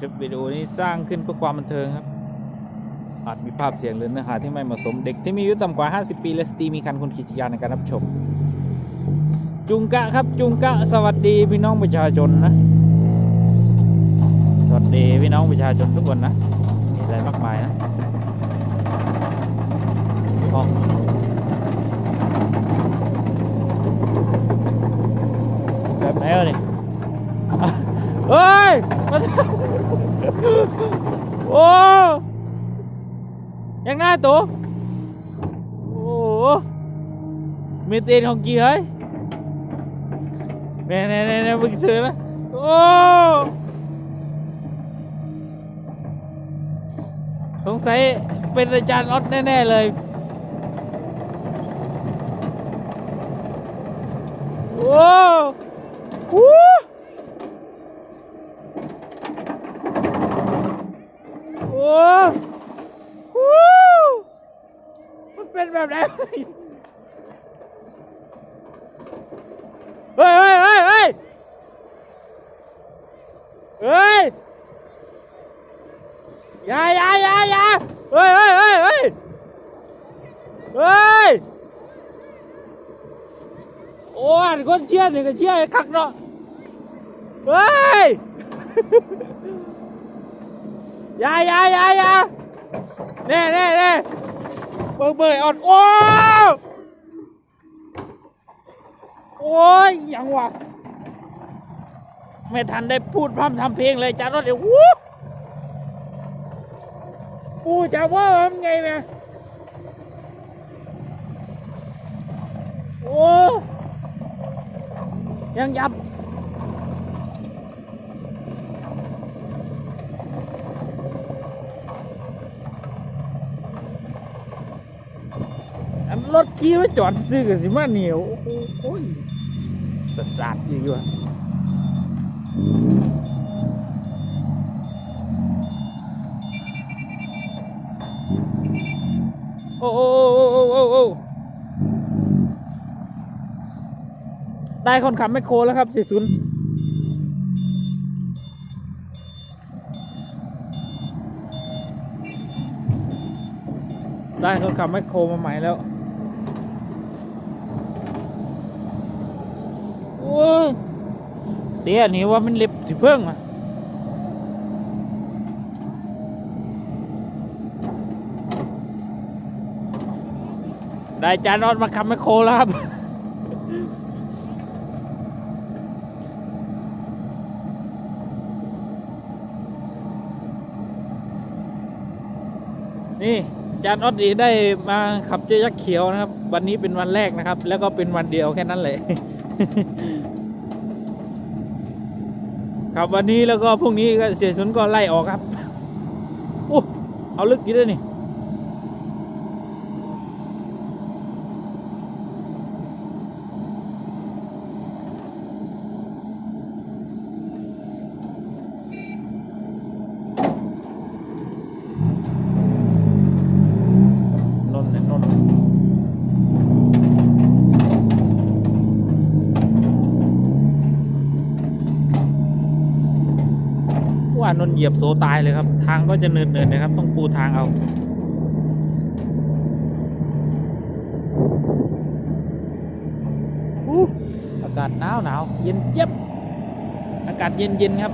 คลิปวิดีโอนี้สร้างขึ้นเพื่อความบันเทิงครับ อาจมีภาพเสียงหรือเนื้อหาที่ไม่เหมาะสมเด็กที่มีอายุต่ำกว่า 50 ปีและสตรีมีคันคนขีดยานในการรับชม จุงกะครับจุงกะสวัสดีพี่น้องประชาชนนะสวัสดีพี่น้องประชาชนทุกคนนะมีอะไรมากมายนะอ๋อแบบไหนวะนี่อะเฮ้ย มัน โอ้ยังหน้าตัวโอ้มีเตีนของกี่เฮ้ยเนี่ยเนี่ยเน่เน่มึงซื้อนะโอ้สงสัยเป็นอาจารย์ออดแน่ ๆ เลยโอ้โหโอ้โห มันเป็นแบบไหนเฮ้ยเฮ้ยเฮ้ยเฮ้ยเฮ้ยอย่าอย่าอย่าอย่า เฮ้ยเฮ้ยเฮ้ยเฮ้ยเฮ้ยโอ้ยคนเชียร์เชียร์อ่อย่าอย่าอย่าเน่เน่เน่เบิ่งเบิ่งอ่อน โอ้ โอ้ยอยังวะไม่ทันได้พูดพร่ำทำเพลงเลยจ้ารถเดี๋ยววู้กูจะว่ามันไงเนี่ยโอ้ยังยับ รถขี่ไว้จอดซื้อกันสิมาเหนียวโอ้โหโอ้ยประสาทอยู่อยู่อะโอ้โอ้โอ้โอ้โอ้โอ้ได้คนขับไม่โครแล้วครับสี่ศูนย์ได้คนขับไม่โครมาใหม่แล้ว โอ้ ยเตี้ยนี่ว่ามันเล็บสิเพิ่งมาได้จานอดมาขับไมคโครแล้วครับนี่จานออดดีได้มาขับเจ้ยักษ์เขียวนะครับ วันนี้เป็นวันแรกนะครับ แล้วก็เป็นวันเดียวแค่นั้นเลย ครับวันนี้แล้วก็พรุ่งนี้ก็เสียสุนก็ไล่ออกครับโอ้เอาลึกอยู่ด้วยนี่นท์เนี่ยนนท์ ว่านนท์เหยียบโซตายเลยครับ ทางก็จะเนินๆนะครับ ต้องปูทางเอา อากาศหนาวหนาวเย็นเจ็บอากาศเย็นเย็นครับ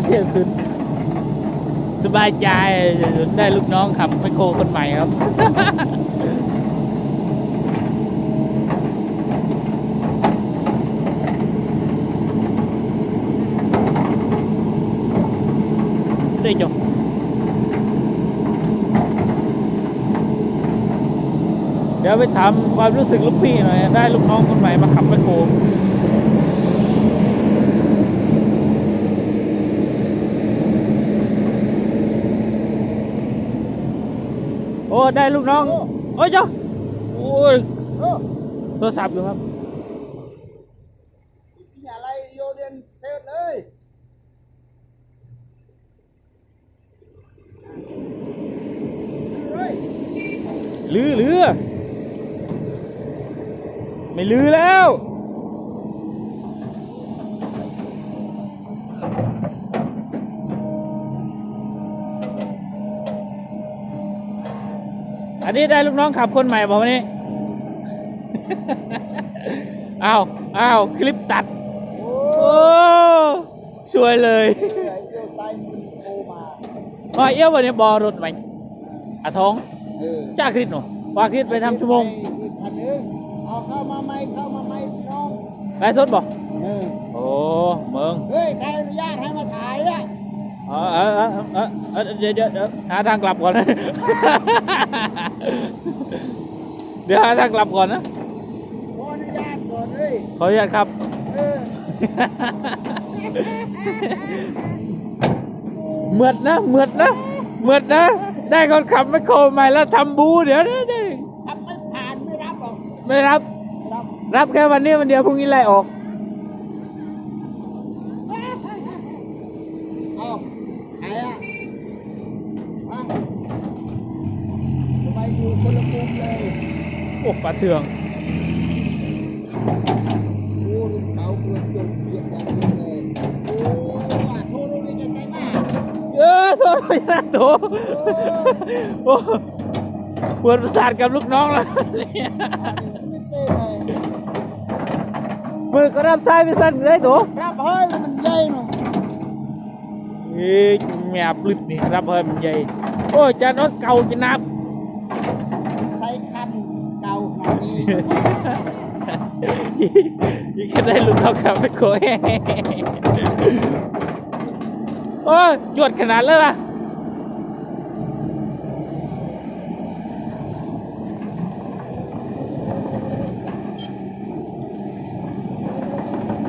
เสียสุด สบายใจได้ลูกน้องขับไมโครคนใหม่ครับได้จบเดี๋ยวไปถามความรู้สึกลูกพี่หน่อย ได้ลูกน้องคนใหม่มาขับไมโคร อ้ได้ลูกน้องโอ้ยเจ้าโอ้อ้ยโอ้โทรศัพท์อยู่ครับกินอะไรโยเดนเซตเลยเฮ้ยลือลือไม่ลือแล้ว นนี้ได้ลูกน้องขับคนใหม่บอกวันนี้ อ้าว อ้าว คลิปตัด โอ้โอ้สวยเลยยโยไซมุนโทรมาอ๋อเอี้ยววันนี้บอรถไหมอาทองเออจ้าคริสหนูว่าคริสไปทำชั่วโมงอีกคันนึงเอาเข้ามาไหมเข้ามาไหมพี่น้องไรสดบอกเออโอ้เมืองเฮ้ยใครอนุญาตให้มาถ่ายอะเออเออเออเออเออเดี๋ยวเดี๋ยวเดี๋ยวหาทางกลับก่อนนะ เดี๋ยวหาทางกลับก่อนนะขออนุญาตก่อนเฮ้ยขออนุญาตครับ เออเหมือดนะเหมือดนะเหมือดนะ ได้คนขับไม่โครใหม่แล้วทำบูเดี๋ยวเดี๋ยวเดี๋ยวทำไม่ผ่านไม่รับหรอกไม่รับไม่รับ รับแค่วันนี้วันเดียวพรุ่งนี้ไล่ออก เอาใครอะมาทำไมอยู่คนละมุมเลย โอ้ ปลาเทืองโอ้ลูกเต๋ากลัวจนเกียดอย่างนี้เลยโอ้ว่าโทรรู้ได้ยังไงบ้างเออโทษไม่นะโถโอ้ปวดประสาทกับลูกน้องแล้วเนี่ยไม่เต้เลยมือก็รับสายไปสั่นเลยโถรับเฮ้ยมันใหญ่หนูเอ้ยแม่ปลึดนี่รับเฮ้ยมันใหญ่โอ้ยจานรถเก่าจะนับ ยี่แค่ได้ลูกเขาขับไปโคยโอ้ยหยวดขนาดเลยป่ะ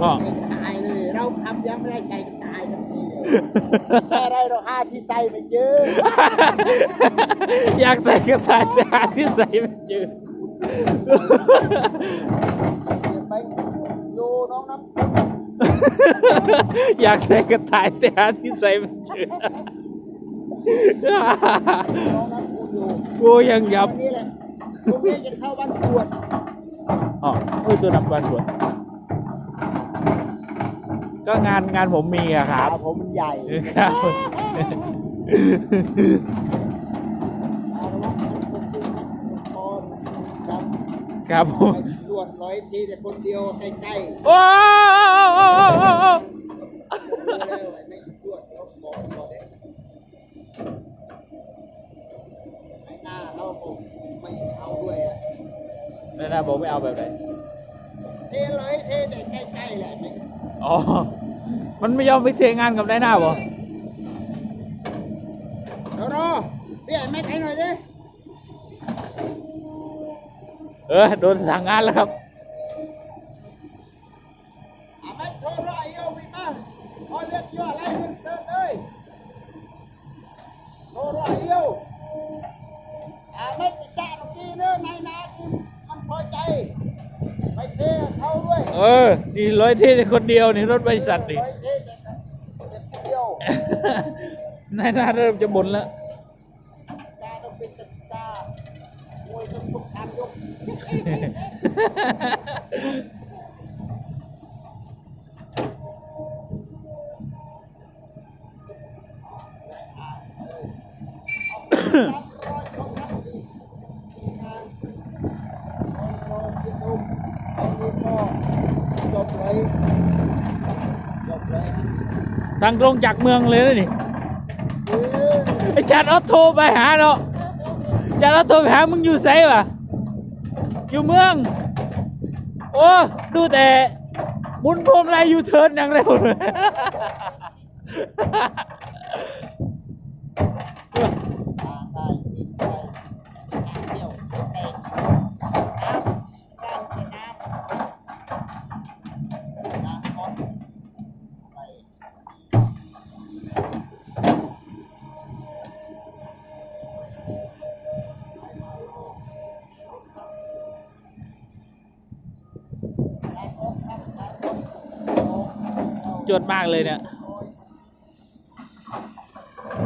อ๋อตายเลยเราขับยังไม่ได้ใส่ก็ตายทันทีแค่ได้เราห้าที่ใส่ไม่เยอะอยากใส่กระถางจะหาที่ใส่ไม่เจอ ไปโยน้องน้ำอยากใส่กระถางแต่หาที่ใส่ไม่เจอน้องน้ำกูอยู่โอ้ยังยับวันนี้แหละตรงนี้จะเข้าบ้านตรวจอ๋อเอ้ยตัวนับวันสวนก็งานงานผมมีอะครับผมมันใหญ่ ครับ เอาละมันคงคือมันพอครับ ครับผมไปตรวจร้อยทีแต่คนเดียวใกล้โอ้ๆเร็วๆไม่ตรวจแล้วบอกก่อนเลยไอ้หน้าเขาผมไม่เอาด้วยอะนั่นนะบอกไม่เอาแบบไหนเทเลยเทแต่ใกล้ๆแหละไม่อ๋อ มันไม่ยอมไปเทงานกับนายหน้าบ่เดี๋ยวรอพี่ไอ้แม็กให้หน่อยดิ เออโดนสั่งงานแล้วครับอะแม็กโทรรอไอ้โยวิมาพอเรียกย่ออะไรเงินเสิร์ชเลยโทรรอไอ้โยอะแม็กไปจ้าเมื่อกี้เนอะนายนาที่มันพอใจไปเทเขาด้วยเออ นี่ร้อยเทแต่คนเดียวนี่รถบริษัทนี่ร้อยเทแต่เก็บเดียวนายหน้าเริ่มจะบ่นแล้ว กาต้องเป็นกติกามวยต้องทุกการยก จบเลยจบเลย ทางตรงจากเมืองเลยนะนี่เออไอ้จัดเอาโทรไปหาเนาะจัดเอาโทรไปหามึงอยู่ไสวะ อยู่เมือง โอ้ ดูแต่บุญพวงไรยูเทิร์นอย่างเร็วเลย จวดมากเลยเนี่ย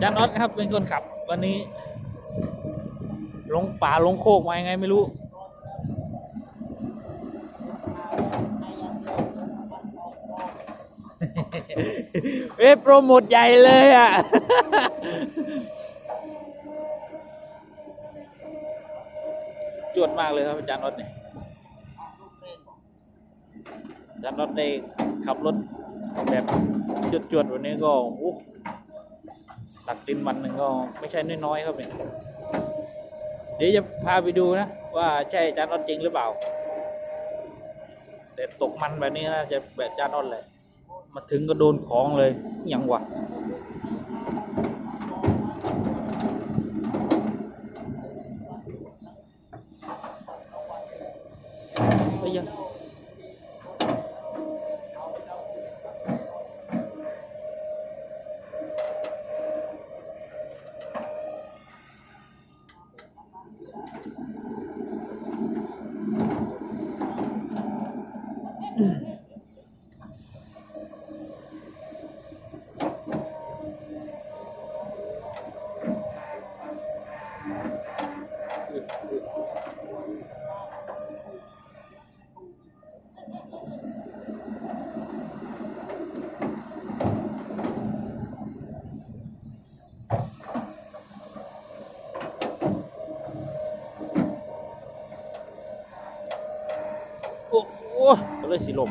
จานออสครับเป็นคนขับ วันนี้ ลงป่าลงโคกมายังไงไม่รู้เอ้โปรโมทใหญ่เลยอะจวดมากเลยครับอาจารย์รถเนี่ยอาจารย์รถได้ขับรถ แบบจวดๆวันนี้ก็โอ้ตักดินวันหนึ่งก็ไม่ใช่น้อยๆครับเนี่ยเดี๋ยวจะพาไปดูนะ ว่าใช่อาจารย์รถจริงหรือเปล่า แต่ตกมันแบบนี้นะจะแบบจารย์รถเลยมาถึงก็โดนของเลยอิหยังวะเฮ้ เลยสิลม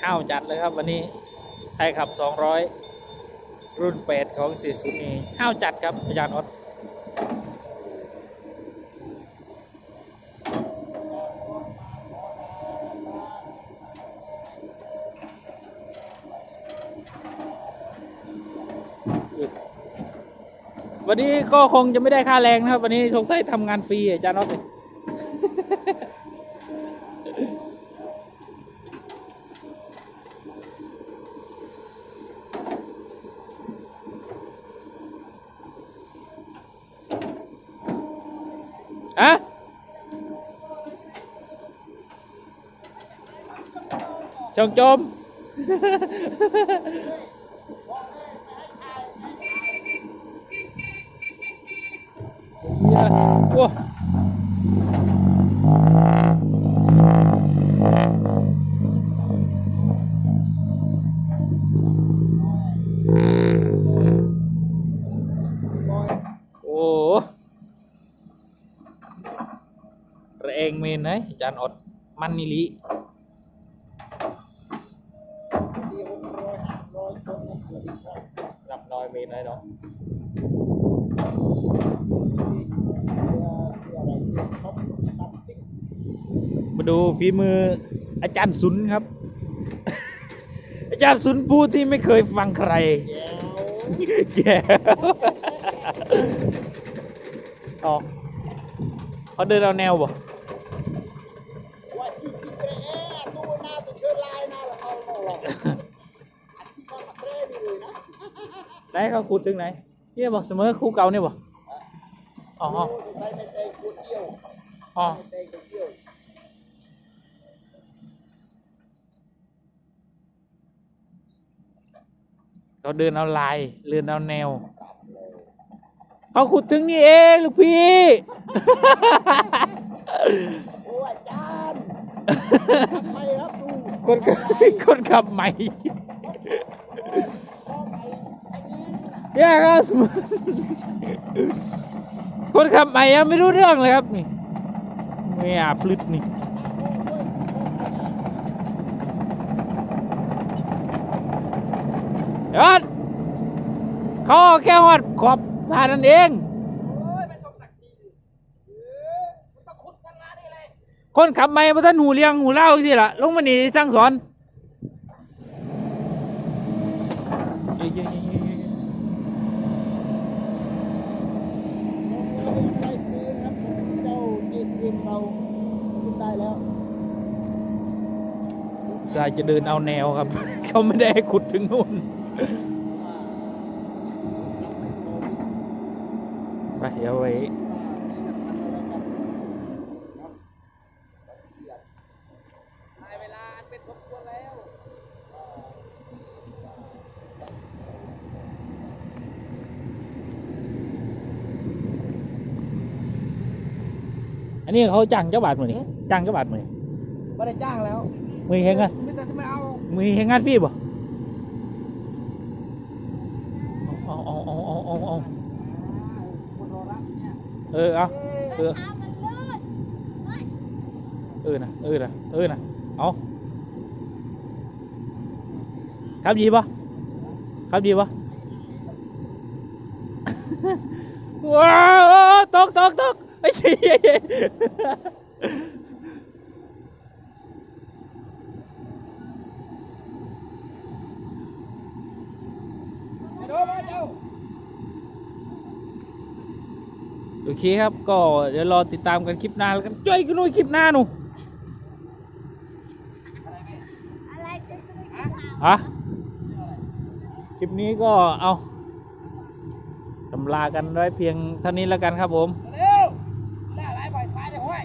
ข้าวจัดเลยครับวันนี้ ไทยขับ 200 รุ่น8ของ40นี้ห้าวจัดครับอาจารย์ออสวันนี้ก็คงจะไม่ได้ค่าแรงนะครับ วันนี้สงสัยทำงานฟรีอาจารย์ออสเลย ชงจมโอ้โอ้ระเมาดูฝีมืออาจารย์สุนครับ อาจารย์สุนพูดที่ไม่เคยฟังใครแก้วแย่อ๋อเขาเดินเอาแนวบ่ว่าที่ที่เตะตัวหน้าตัวเชื่อลายหน้าละตอนมองหรอกอันที่มันมาเซ่ดีเลยนะไหนเขาขุดถึงไหน เนี่ยบอกเสมอคู่เก่าเนี่ยบ่อ๋อโอ้สงสัยไม่เตะกูเที่ยวอ๋อไม่เตะกูเที่ยวเขาเดินเอาลายเดินเอาแนวเขาขุดถึงนี่เองลูกพี่โอ้อาจารย์ทำไมครับดูคนขับคนขับใหม่พ่อไปอัน นี้นะแย่ครับสมมุติคนขับใหม่ยังไม่รู้เรื่องเลยครับนี่ไม่อาพลึดนี่เดี๋ยวก่อนเขาเอาแค่หอดขอบผ่านนั่นเองโอ้ยไม่สมศักดิ์ศรีเออมันต้องขุดกันนานี่เลยคนขับใหม่มาท่านหูเลี้ยงหูเล่าที่ละลงมาหนีสั่งสอนเย้ เองอะไรฟรีนะครับเจ้า จีเอ็มเราขึ้นได้แล้วทรายจะเดินเอาแนวครับ เขาไม่ได้ให้ขุดถึงนู่นว่าทำไม่โตไปเดี๋ยวไว้ ได้เวลาอันเป็นสมควรแล้ว อั นนี้เขาจ้างเจ้าบาทมือนี่จ้างเจ้าบาทมือนี่ไม่ได้จ้างแล้วมือเฮงอะไม่แต่จะไม่เอามือเฮงงานฟรีบ่เอาเอาเอาเอาเอาเอาคนรอรับเนี่ยเออเอาเออเท้ามันลื่นเฮ้ยเออนะเออนะเออนะเอาครับดีปะครับดีปะว้าวตกตกตก ไอ้เหี้ยโอเคครับ ก็เดี๋ยวรอติดตามกันคลิปหน้าแล้วกันจ้อยกันด้วยคลิปหน้าหนูฮะคลิปนี้ก็เอาตำลากันไว้เพียงเท่านี้แล้วกันครับผม เร็วได้หลายใบท้ายเลยห้วย